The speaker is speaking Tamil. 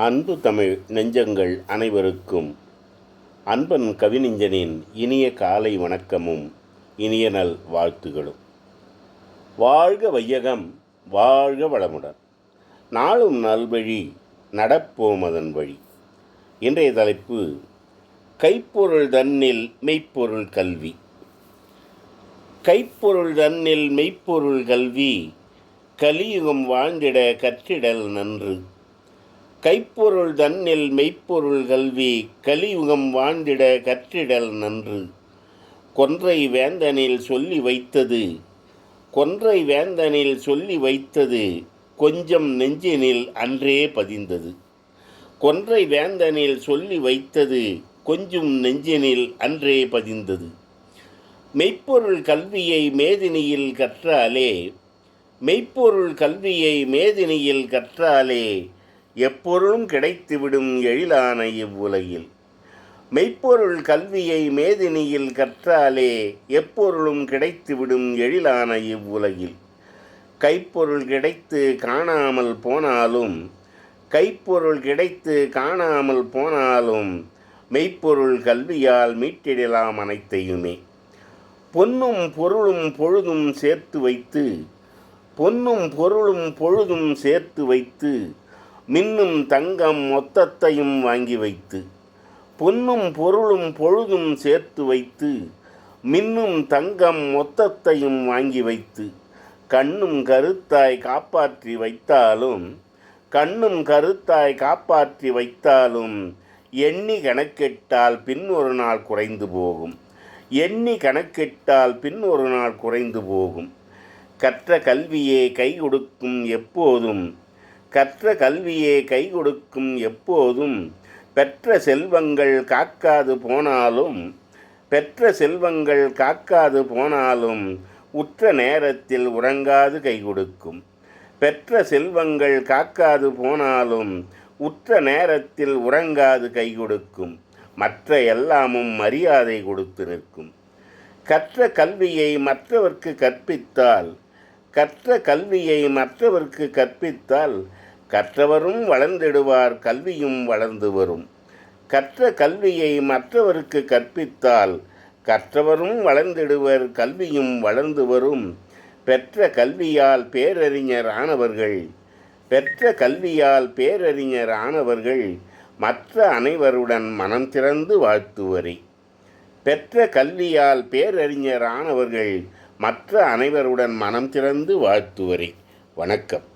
அன்பு தமிழ் நெஞ்சங்கள் அனைவருக்கும். அன்பன் கவிநெஞ்சனின் இனிய காலை வணக்கமும் இனிய நல் வாழ்த்துகளும். வாழ்க வையகம் வாழ்க வளமுடன். நாளும் நல்வழி நடப்போம் அதன் வழி. இன்றைய தலைப்பு கைப்பொருள் தன்னில் மெய்ப்பொருள் கல்வி. கைப்பொருள் தன்னில் மெய்ப்பொருள் கல்வி கலியுகம் வாழ்ந்திட கற்றிடல் நன்று. கைப்பொருள் தன்னில் மெய்ப்பொருள் கல்வி கலியுகம் வாழ்ந்திட கற்றிடல் நன்று. கொன்றை வேந்தனில் சொல்லி வைத்தது. கொன்றை வேந்தனில் சொல்லி வைத்தது கொஞ்சம் நெஞ்சினில் அன்றே பதிந்தது. கொன்றை வேந்தனில் சொல்லி வைத்தது கொஞ்சம் நெஞ்சினில் அன்றே பதிந்தது. மெய்ப்பொருள் கல்வியை மேதினியில் கற்றாலே மெய்ப்பொருள் கல்வியை மேதினியில் கற்றாலே எப்பொருளும் கிடைத்துவிடும் எழிலான இவ்வுலகில். மெய்ப்பொருள் கல்வியை மேதினியில் கற்றாலே எப்பொருளும் கிடைத்துவிடும் எழிலான இவ்வுலகில். கைப்பொருள் கிடைத்து காணாமல் போனாலும் கைப்பொருள் கிடைத்து காணாமல் போனாலும் மெய்ப்பொருள் கல்வியால் மீட்டிடலாம் அனைத்தையுமே. பொன்னும் பொருளும் பொழுதும் சேர்த்து வைத்து பொன்னும் பொருளும் பொழுதும் சேர்த்து வைத்து மின்னும் தங்கம் மொத்தத்தையும் வாங்கி வைத்து பொன்னும் பொருளும் பொழுதும் சேர்த்து வைத்து மின்னும் தங்கம் மொத்தத்தையும் வாங்கி வைத்து கண்ணும் கருத்தாய் காப்பாற்றி வைத்தாலும் கண்ணும் கருத்தாய் காப்பாற்றி வைத்தாலும் எண்ணி கணக்கிட்டால் பின் ஒரு நாள் குறைந்து போகும். எண்ணி கணக்கிட்டால் பின் ஒரு நாள் குறைந்து போகும். கற்ற கல்வியே கை கொடுக்கும் எப்போதும் கற்ற கல்வியே கை கொடுக்கும் எப்போதும். பெற்ற செல்வங்கள் காக்காது போனாலும் பெற்ற செல்வங்கள் காக்காது போனாலும் உற்ற நேரத்தில் உறங்காது கை கொடுக்கும். பெற்ற செல்வங்கள் காக்காது போனாலும் உற்ற நேரத்தில் உறங்காது கை கொடுக்கும். மற்ற எல்லாமும் மரியாதை கொடுத்து நிற்கும். கற்ற கல்வியை மற்றவர்க்கு கற்பித்தால் கற்ற கல்வியை மற்றவர்க்கு கற்பித்தால் கற்றவரும் வளர்ந்திடுவார் கல்வியும் வளர்ந்து வரும். கற்ற கல்வியை மற்றவருக்கு கற்பித்தால் கற்றவரும் வளர்ந்திடுவர் கல்வியும் வளர்ந்து வரும். பெற்ற கல்வியால் பேரறிஞர் ஆனவர்கள் பெற்ற கல்வியால் பேரறிஞர் ஆனவர்கள் மற்ற அனைவருடன் மனம் திறந்து வாழ்த்துவரே. பெற்ற கல்வியால் பேரறிஞர் ஆனவர்கள் மற்ற அனைவருடன் மனம் திறந்து வாழ்த்துவரே. வணக்கம்.